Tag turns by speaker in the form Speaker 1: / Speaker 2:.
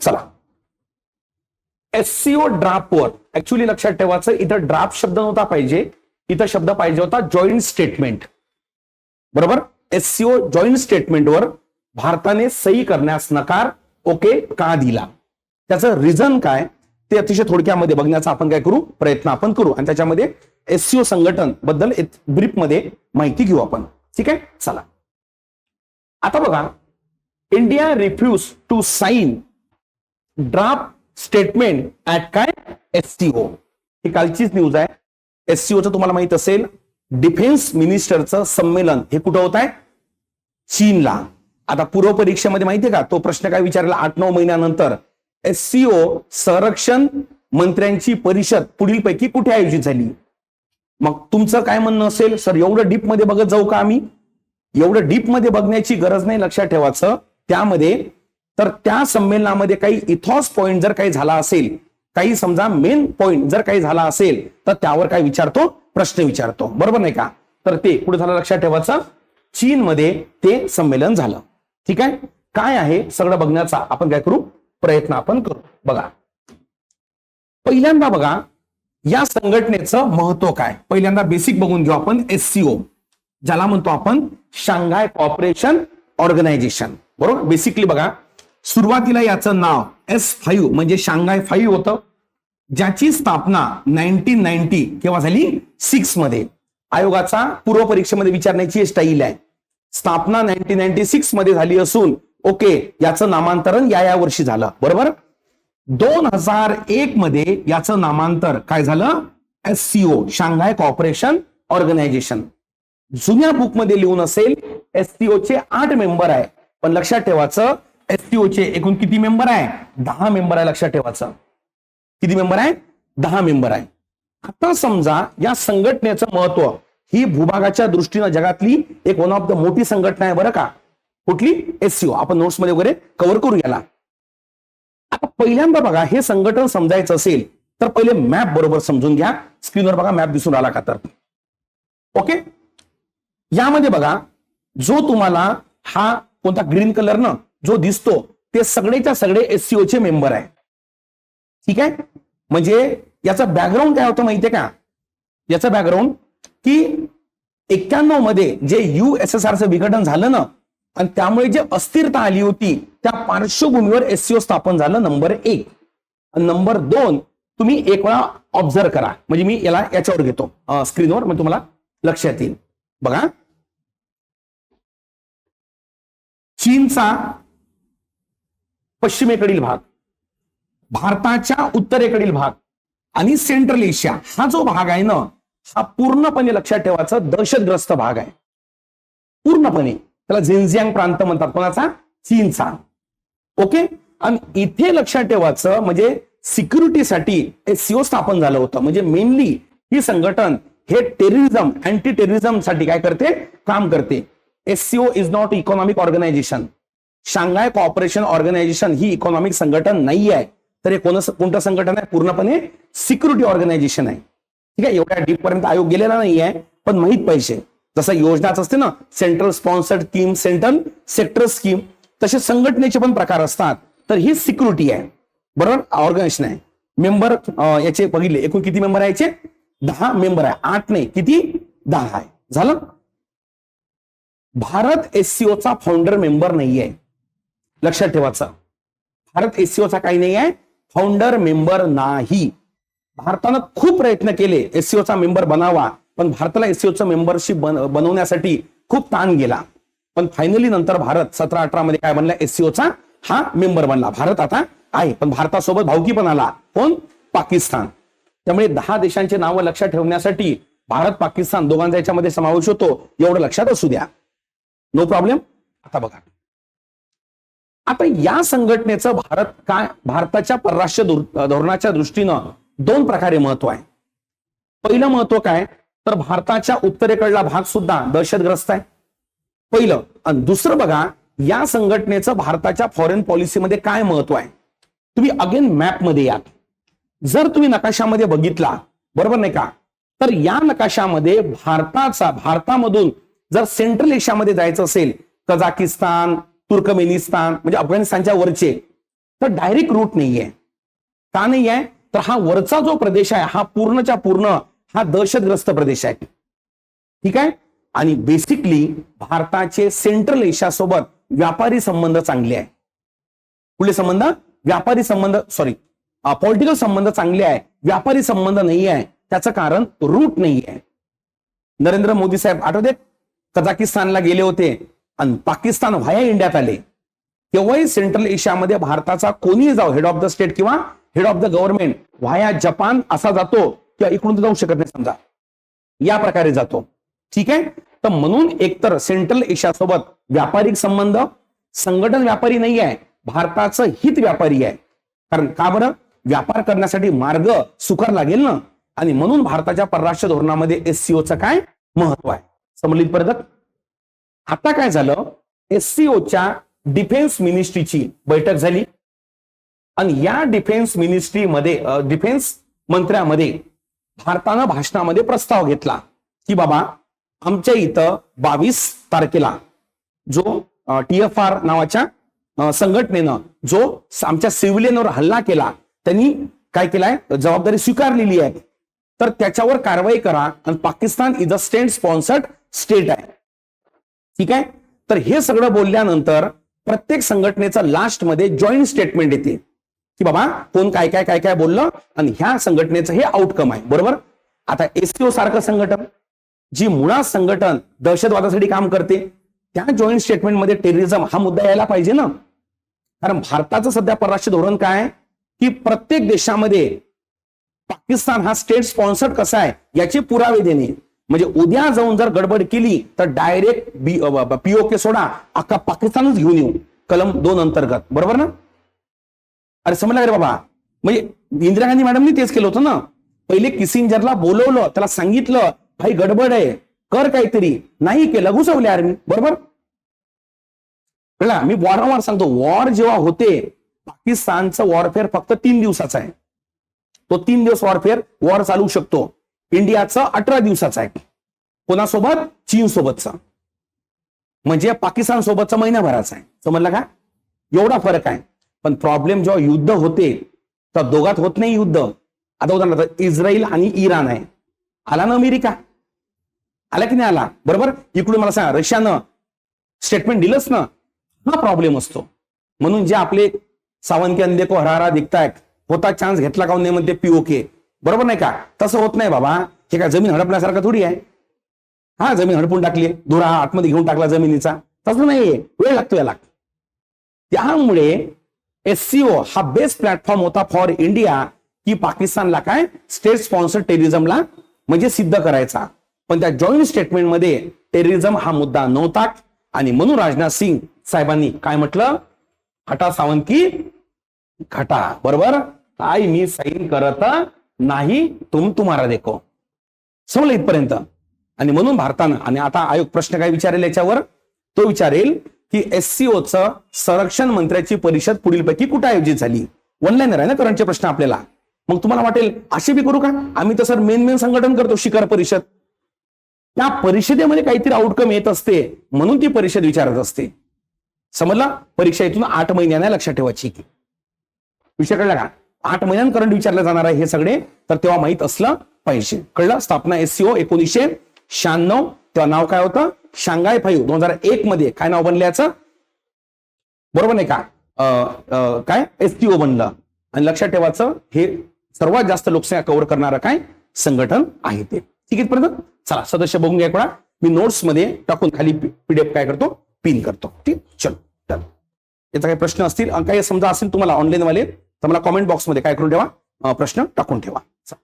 Speaker 1: चला. SCO ड्राफ्टवर actually लक्षात ठेवायचं इथं ड्राफ्ट शब्द नव्हता पाहिजे. इथं शब्द पाहिजे होता जॉईंट स्टेटमेंट बरोबर? एससीओ जॉईंट स्टेटमेंटवर भारताने सही करण्यास नकार ओके का दिला? त्याचं रिझन काय? ते अतिशय थोडक्यामध्ये बघण्याचा आपण काय करू? प्रयत्न आपण करू. आणि त्याच्यामध्ये एससीओ संघटनबद्दल ब्रीफमध्ये माहिती घेऊ आपण. ठीक आहे? चला. आता बघा. India refuse to sign draft statement at काय? एससीओ ही कालचीच न्यूज आहे. एससीओचं तुम्हाला माहीत असेल डिफेन्स मिनिस्टरचं संमेलन. हे कुठं होत आहे? चीनला. आता पूर्व परीक्षेमध्ये माहितीये का? तो प्रश्न काय विचारला? आठ नऊ महिन्यानंतर. एससीओ संरक्षण मंत्र्यांची परिषद पुढील पैकी कुठे आयोजित झाली? मग तुमचं काय म्हणणं असेल? सर एवढं डीपमध्ये बघत जाऊ का आम्ही? एवढं डीपमध्ये बघण्याची गरज नाही लक्षात ठेवायचं. त्यामध्ये तर त्या संमेलनामध्ये काही इथॉस पॉइंट जर काही झाला असेल काही समजा मेन पॉइंट जर काही झाला असेल तर त्यावर काय विचारतो? प्रश्न विचारतो. बरोबर नाही का? तर ते कुठे झालं लक्षात ठेवायचं. चीनमध्ये ते संमेलन झालं. ठीक आहे? काय आहे? सगळं बघण्याचा आपण काय करू? प्रयत्न आपण करू. बघा. पहिल्यांदा बघा या संघटनेचं महत्त्व काय? पहिल्यांदा बेसिक बघून घेऊ आपण एससीओ ज्याला म्हणतो आपण शांघाय कॉपरेशन ऑर्गनायझेशन बरोबर? बेसिकली बघा सुरुवातीला याचं नाव एस फाईव्ह म्हणजे शांघाय फाईव्ह होतं ज्याची स्थापना नाईन्टीन नाईन्टी केव्हा झाली? सिक्समध्ये. आयोगाचा पूर्व परीक्षेमध्ये विचारण्याची स्टाईल आहे. स्थापना नाईन्टीन नाईन्टी सिक्समध्ये झाली असून ओके याचं नामांतरण या या वर्षी झालं. बरोबर? दोन हजार एक मध्ये याचं नामांतर काय झालं? S C O Shanghai cooperation organisation. जुन्या बुकमध्ये लिहून असेल एससीओ चे आठ मेंबर आहे. पण लक्षात ठेवायचं एससीओ चे एकूण किती मेंबर आहे? दहा मेंबर आहे लक्षात ठेवायचं. किती मेंबर आहे? दहा मेंबर आहे. आता समजा या संघटनेचं महत्त्व ही भूभागाच्या दृष्टीनं जगातली एक वन ऑफ द मोठी संघटना आहे बरं का? कुठली? एससीओ आपण नोट्समध्ये वगैरे कव्हर करू याला. आता पहिल्यांदा बघा हे संघटन समजायचं असेल तर पहिले मॅप बरोबर समजून घ्या. स्क्रीनवर बघा मॅप दिसून आला का तर. ओके यामध्ये बघा जो तुम्हाला हा कोणता ग्रीन कलर न जो दिसतो ते सगळेच्या सगळे एससीओ चे मेंबर आहे. ठीक आहे? म्हणजे याचा बॅकग्राऊंड काय होतं माहितीये का? याचं बॅकग्राऊंड की एक्क्याण्णवमध्ये जे युएसएसआरचं विघटन झालं ना आणि त्यामुळे जे अस्थिरता आली होती त्या पार्श्वभूमीवर एससीओ स्थापन झालं नंबर एक. नंबर दोन तुम्ही एक वेळा ऑब्झर्व करा. म्हणजे मी याला याच्यावर घेतो. स्क्रीनवर म्हणजे तुम्हाला लक्षात येईल. बघा. चीनचा पश्चिमेकडील भाग भारताच्या उत्तरेकडील भाग आणि सेंट्रल एशिया हा जो भाग आहे ना हा पूर्णपणे लक्षात ठेवायचा दहशतग्रस्त भाग आहे. पूर्णपणे. त्याला झिंझियांग प्रांत म्हणतात. कोणाचा? चीनचा. ओके आणि इथे लक्षात ठेवायचं म्हणजे सिक्युरिटीसाठी एससीओ स्थापन झालं होतं. म्हणजे मेनली ही संघटन हे टेररिझम अँटी टेररिझमसाठी काय करते? काम करते. SCO is not economic organisation Shanghai cooperation organisation he economic संघटन नाही आहे तर हे कोण कोणतं संघटन आहे? पूर्णपणे सिक्युरिटी ऑर्गनायझेशन आहे. ठीक आहे? एवढ्या डीप पर्यंत आयोग गेलेला नाही आहे पण माहीत पाहिजे. जसं योजनाच असते ना central sponsored scheme central sector scheme तसे संघटनेचे पण प्रकार असतात. तर ही सिक्युरिटी आहे. बरोबर? ऑर्गनायझेशन आहे. मेंबर याचे बघितले. एकूण किती मेंबर आहे याचे? दहा मेंबर आहे. आठ नाही. किती? दहा आहे. झालं? भारत एससीओचा फाउंडर मेंबर नाहीये. लक्षात ठेवायचं भारत एससीओचा काही नाही आहे फाउंडर मेंबर नाही. भारतानं खूप प्रयत्न केले एससीओचा मेंबर बनावा. पण भारताला एससीओचं मेंबरशिप बनवण्यासाठी खूप ताण गेला. पण फायनली नंतर भारत सतरा अठरा मध्ये काय बनला? एससीओचा हा मेंबर बनला. भारत आता आहे. पण भारतासोबत भावकी पण आला. कोण? पाकिस्तान. त्यामुळे दहा देशांचे नावं लक्षात ठेवण्यासाठी भारत पाकिस्तान दोघांचा याच्यामध्ये समावेश होतो. एवढं लक्षात असू द्या. नो प्रॉब्लेम आता बघा. आता या संघटनेचं भारत काय भारताच्या परराष्ट्र धोरणाच्या दृष्टीनं दोन प्रकारे महत्त्व आहे. पहिलं महत्त्व काय? तर भारताच्या उत्तरेकडला भाग सुद्धा दहशतग्रस्त आहे. पहिलं. आणि दुसरं बघा या संघटनेचं भारताच्या फॉरेन पॉलिसीमध्ये काय महत्त्व आहे? तुम्ही अगेन मॅपमध्ये यात जर तुम्ही नकाशामध्ये बघितला बरोबर नाही का? तर या नकाशामध्ये भारताचा भारतामधून जर सेंट्रल एशियामध्ये जायचं असेल कझाकिस्तान तुर्कमेनिस्तान म्हणजे अफगाणिस्तानच्या वरचे. तर डायरेक्ट रूट नाहीये. का नाही आहे तर हा वरचा जो प्रदेश आहे हा पूर्णच्या पूर्ण हा दहशतग्रस्त प्रदेश आहे. ठीक आहे? आणि बेसिकली भारताचे सेंट्रल एशियासोबत व्यापारी संबंध चांगले आहे. कुठले संबंध? व्यापारी संबंध सॉरी पॉलिटिकल संबंध चांगले आहे व्यापारी संबंध नाही आहे त्याचं कारण रूट नाही आहे नरेंद्र मोदी साहेब आठवते? कझाकिस्तानला गेले होते. आणि पाकिस्तान व्हाया इंडियात आले. तेव्हाही सेंट्रल एशियामध्ये भारताचा कोणीही जाऊ हेड ऑफ द स्टेट किंवा head of the government via Japan असा जातो किंवा इकडून जाऊ शकत नाही समजा. या प्रकारे जातो. ठीक आहे? तर म्हणून एकतर सेंट्रल एशियासोबत व्यापारिक संबंध संघटन व्यापारी नाही आहे भारताचं हित व्यापारी आहे. कारण का बरं? व्यापार करण्यासाठी मार्ग सुकर लागेल ना? आणि म्हणून भारताच्या परराष्ट्र धोरणामध्ये एससीओचं काय महत्त्व आहे? समलित पर्यटक आता काय झालं? एससीओच्या डिफेन्स मिनिस्ट्रीची बैठक झाली. आणि या डिफेन्स मिनिस्ट्रीमध्ये डिफेन्स मंत्र्यामध्ये भारतानं भाषणामध्ये प्रस्ताव घेतला की बाबा आमच्या इथं बावीस तारखेला जो टी एफ आर नावाच्या संघटनेनं जो आमच्या सिव्हिलियनवर हल्ला केला त्यांनी काय केलाय? जबाबदारी स्वीकारलेली आहे. तर त्याच्यावर कारवाई करा. आणि Pakistan is a state sponsored state आहे. ठीक आहे? तर हे सगळं बोलल्यानंतर प्रत्येक संघटनेचं लास्टमध्ये जॉईंट स्टेटमेंट येते. की बाबा कोण काय काय काय काय बोललं? आणि ह्या संघटनेचं हे आउटकम आहे. बरोबर? आता एससीओ सारखं संघटन जी मुळात संघटन दहशतवादासाठी काम करते त्या जॉईंट स्टेटमेंटमध्ये टेररिझम हा मुद्दा यायला पाहिजे ना? कारण भारताचं सध्या परराष्ट्र धोरण काय की प्रत्येक देशामध्ये पाकिस्तान हा स्टेट स्पॉन्सर्ड कसा आहे? याचे पुरावे देणे. म्हणजे उद्या जाऊन जर गडबड केली तर डायरेक्ट बी पीओके सोडा अख्खा पाकिस्तानच घेऊन येऊ. कलम दोन अंतर्गत. बरोबर ना? अरे समजला रे बाबा? म्हणजे इंदिरा गांधी मॅडमनी तेच केलं होतं ना. पहिले किसिंजरला बोलवलं त्याला सांगितलं भाई गडबड आहे. कर काहीतरी. नाही केलं घुसवले आर्मी बरोबर? कळला? मी वारंवार सांगतो वॉर जेव्हा होते पाकिस्तानचं वॉरफेअर फक्त तीन दिवसाचा आहे. तो तीन दिवस वॉरफेअर वॉर चालू शकतो. इंडियाचं अठरा दिवसाचा आहे. कोणासोबत? चीन सोबतचा म्हणजे पाकिस्तान सोबतचा महिन्याभराचा आहे. समजलं का? एवढा फरक आहे. पण प्रॉब्लेम जेव्हा युद्ध होते तर दोघात होत नाही युद्ध. आता उदाहरणार्थ इस्रायल आणि इराण आहे. आला ना अमेरिका? आला की नाही आला? बरोबर? इकडून मला सांगा रशियानं स्टेटमेंट दिलंच ना? हा प्रॉब्लेम असतो. म्हणून जे आपले सावंत अंदे को हरारा दिखतायत होता चान्स घेतला का नाही म्हणते पीओके बरोबर नाही का? तसं होत नाही बाबा. हे काय जमीन हडपण्यासारखं थोडी आहे? हा जमीन हडपून टाकली धुरा आतमध्ये घेऊन टाकला जमिनीचा. तसं नाहीये वेळ लागतो याला. त्यामुळे एससीओ हा बेस्ट प्लॅटफॉर्म होता फॉर इंडिया की पाकिस्तानला काय? स्टेट स्पॉन्सर टेरिझमला म्हणजे सिद्ध करायचा. पण त्या जॉईंट स्टेटमेंटमध्ये टेररिझम हा मुद्दा नव्हता. आणि म्हणून राजनाथ सिंग साहेबांनी काय म्हटलं? हटा सावंत की घटा बरोबर? काय मी साईन करत नाही तुम तुम्हाला देखो. समजलं इथपर्यंत? आणि म्हणून भारतानं आणि आता आयोग प्रश्न काय विचारेल याच्यावर? तो विचारेल की एससीओचं संरक्षण मंत्र्याची परिषद पुढील पैकी कुठे आयोजित झाली? ऑनलाईन आहे ना करंटचे प्रश्न आपल्याला? मग तुम्हाला वाटेल असे बी करू का? आम्ही तर सर मेन मेन संघटन करतो शिखर परिषद. त्या परिषदेमध्ये काहीतरी आउटकम येत असते म्हणून ती परिषद विचारत असते. समजला? परीक्षा इथून आठ महिन्याने लक्षात ठेवायची विषय कळला का? आठ महिन्यां करंट विचारले जाणार आहे हे सगळे तर तेव्हा माहीत असलं पाहिजे. कळलं? स्थापना एससीओ एकोणीसशे शहाण्णव. तेव्हा नाव काय होतं? शांघाय फाईव्ह दोन हजार एक मध्ये काय नाव बनलं याचं? बरोबर नाही का? काय? एसटीओ बनलं. आणि लक्षात ठेवायचं हे सर्वात जास्त लोकसंख्या कव्हर करणारं काय? संघटन आहे ते. ठीक आहे पर्यंत चला सदस्य बघून घ्या कोणा मी नोट्समध्ये टाकून खाली पीडीएफ काय करतो? पिन करतो. ठीक? चलो चल याचा काही प्रश्न असतील? काही समजा असेल तुम्हाला ऑनलाईन वाले तर मला कॉमेंट बॉक्समध्ये काय करून ठेवा प्रश्न टाकून ठेवा चला.